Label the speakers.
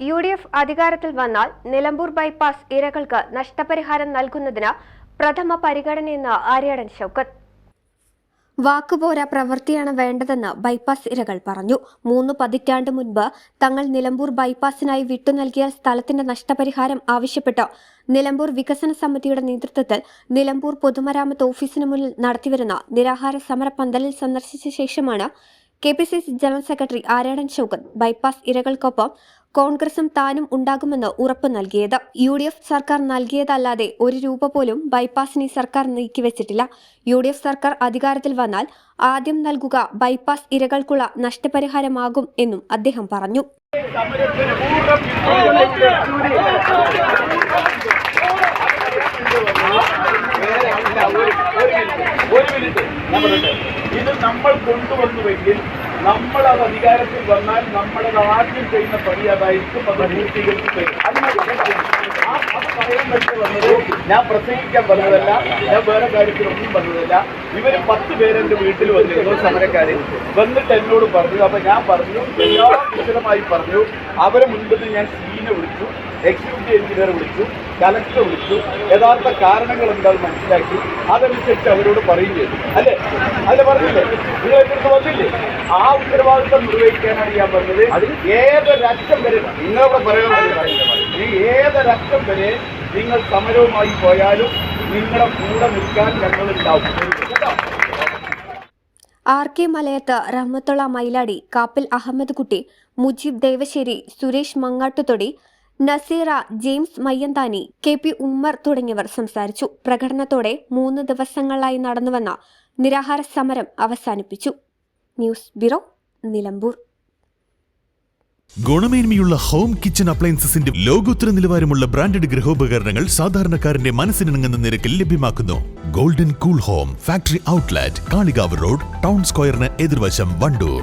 Speaker 1: U D F അധികാരത്തിൽ വന്നാൽ Nilambur bypass ഇരകൾക്ക് നഷ്ടപരിഹാരം നൽകുന്നതിന് പ്രഥമ പരിഗണനയെന്ന് ആര്യാടൻ ഷൗക്കത്ത് വാക്കുപോരാ പ്രവൃത്തിയാണ് വേണ്ടതെന്ന് ബൈപ്പാസ് ഇരകൾ പറഞ്ഞു. മൂന്ന് പതിറ്റാണ്ട് മുൻപ് തങ്ങൾ നിലമ്പൂർ ബൈപ്പാസിനായി വിട്ടു നൽകിയ സ്ഥലത്തിന്റെ നഷ്ടപരിഹാരം ആവശ്യപ്പെട്ട് നിലമ്പൂർ വികസന സമിതിയുടെ നേതൃത്വത്തിൽ നിലമ്പൂർ പൊതുമരാമത്ത് ഓഫീസിന് മുന്നിൽ നടത്തിവരുന്ന നിരാഹാര സമര പന്തലിൽ സന്ദർശിച്ച ശേഷമാണ് K P C C general secretary Aryadan Shoukath bypass ഇരകൾക്കൊപ്പം കോൺഗ്രസും താനും ഉണ്ടാകുമെന്ന് ഉറപ്പ് നൽകിയത്. യു ഡി എഫ് സർക്കാർ നൽകിയതല്ലാതെ ഒരു രൂപ പോലും ബൈപ്പാസിന് സർക്കാർ നീക്കിവെച്ചിട്ടില്ല. യു ഡി എഫ് സർക്കാർ അധികാരത്തിൽ വന്നാൽ ആദ്യം നൽകുക ബൈപ്പാസ് ഇരകൾക്കുള്ള നഷ്ടപരിഹാരമാകും എന്നും അദ്ദേഹം പറഞ്ഞു.
Speaker 2: ഒരു മിനിറ്റ്. നമ്മൾ കൊണ്ടുവന്നുവെങ്കിൽ നമ്മൾ അത് അധികാരത്തിൽ വന്നാൽ നമ്മുടെ ആദ്യം ചെയ്യുന്ന പണി അതായിരിക്കും അത് പൂർത്തീകരിച്ചു. അത് പറയാൻ ഞാൻ പ്രസംഗിക്കാൻ പറഞ്ഞതല്ല ഞാൻ വേറെ കാര്യത്തിലൊന്നും പറഞ്ഞതല്ല ഇവർ പത്ത് പേരെന്റെ വീട്ടിൽ വന്നിരുന്നു സമരക്കാര്. വന്നിട്ട് എന്നോട് പറഞ്ഞു അപ്പൊ ഞാൻ പറഞ്ഞു എല്ലാ വിശദമായി പറഞ്ഞു. അവരെ മുൻപിൽ ഞാൻ സീനെ വിളിച്ചു. എക്സിക്യൂട്ടീവ് എഞ്ചിനീയർ വിളിച്ചു കലക്ടർ വിളിച്ചു യഥാർത്ഥ കാരണങ്ങൾ എന്താണെന്ന് മനസ്സിലാക്കി അതനുസരിച്ച് അവരോട് പറയും ചെയ്തു. അല്ലേ? അല്ല പറഞ്ഞില്ലേ? നിങ്ങൾ എന്റെ വന്നില്ലേ? ആ ഉത്തരവാദിത്വം നിർവഹിക്കാനാണ് ഞാൻ പറഞ്ഞത്. അതിൽ ഏതൊരറ്റം വരെ നിങ്ങളവിടെ പറയാൻ ഈ ഏതൊരറ്റം വരെ നിങ്ങൾ സമരവുമായി പോയാലും നിങ്ങളുടെ കൂടെ നിൽക്കാൻ ഞങ്ങളുണ്ടാവും. കേട്ടോ?
Speaker 1: R K Malayath Rahmathulla Mayiladi Kappil Ahammed Kutty Mujeeb Devassery Suresh Mangattuthodi Naseera James Mayyanthani K P Ummer തുടങ്ങിയവർ സംസാരിച്ചു. പ്രകടനത്തോടെ മൂന്ന് ദിവസങ്ങളായി നടന്നുവന്ന നിരാഹാര സമരം അവസാനിപ്പിച്ചു. News bureau Nilambur.
Speaker 3: ഗുണമേന്മയുള്ള ഹോം കിച്ചൺ അപ്ലയൻസസിന്റെ ലോകോത്തര നിലവാരമുള്ള ബ്രാൻഡഡ് ഗൃഹോപകരണങ്ങൾ സാധാരണക്കാരന്റെ മനസ്സിനിണങ്ങുന്ന നിരക്കിൽ ലഭ്യമാക്കുന്നു. Golden cool home factory outlet Kalikavu road town സ്ക്വയറിന് എതിർവശം Wandoor.